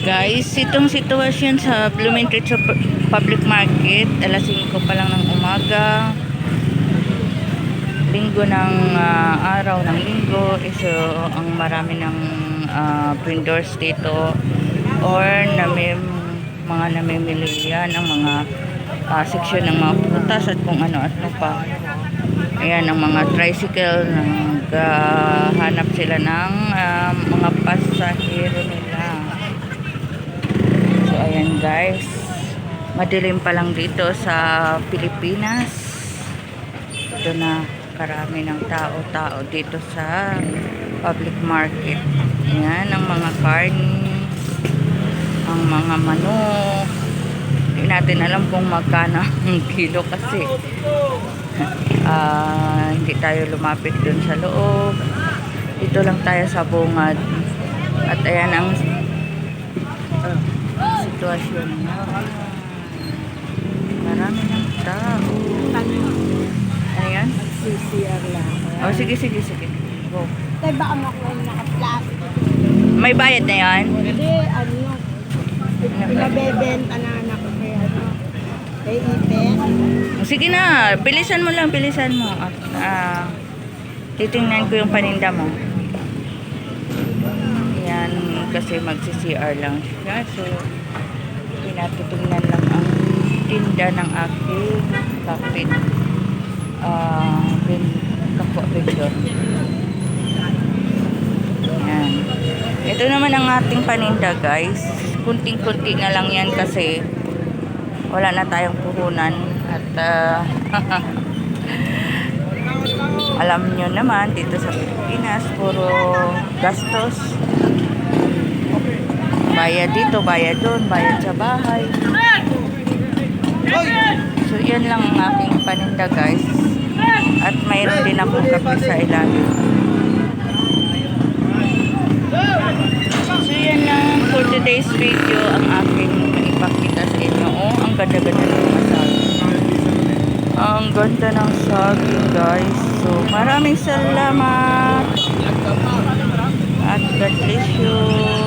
Guys, itong sitwasyon sa Blumentritt Public Market, alas 5 pa lang ng umaga. Linggo ng ah, araw ng linggo, eh, ang marami ng ah, vendors dito or na may mga namimili yan ang mga ah, seksyon ng mga prutas at kung ano at ano pa. Ayan, ang mga tricycle, naghahanap sila ng ah, mga pasahero nila. Ayan guys. Madilim pa lang dito sa Pilipinas. Ito na karami ng tao-tao dito sa public market. Ayan, ang mga karni, ang mga manok. Hindi natin alam kung magkano ang kilo kasi. Ah, hindi tayo lumapit dun sa loob. Dito lang tayo sa bungad. At ayan ang sitwasyon na. Marami ng tao. Ano yan? CCR lang. Oh, sige, sige, sige. Go. Tay, baka makuha naka-plastic. May bayad na yan? Hindi, ano yun. Pinabebenta na anak ko kay ano. Kay Iten. Sige na, bilisan mo lang, bilisan mo. At, ah, titingnan ko yung paninda mo. Yan, kasi magsi-CR lang siya. So, pinatitingnan lang ang tinda ng aking kapit. Ah, bin, kapwa vendor. Yan. Ito naman ang ating paninda, guys. Kunting-kunti na lang yan kasi wala na tayong puhunan at ah, alam nyo naman dito sa Pilipinas puro gastos bayad dito, bayad doon, bayad sa bahay. So yan lang ang aking paninda guys. At mayroon din akong kape sa ilalim. So yan lang for today's video ang aking maipakita sa inyo. Oh, ang ganda-ganda ng saging ang ganda ng saging guys. So maraming salamat. At God bless you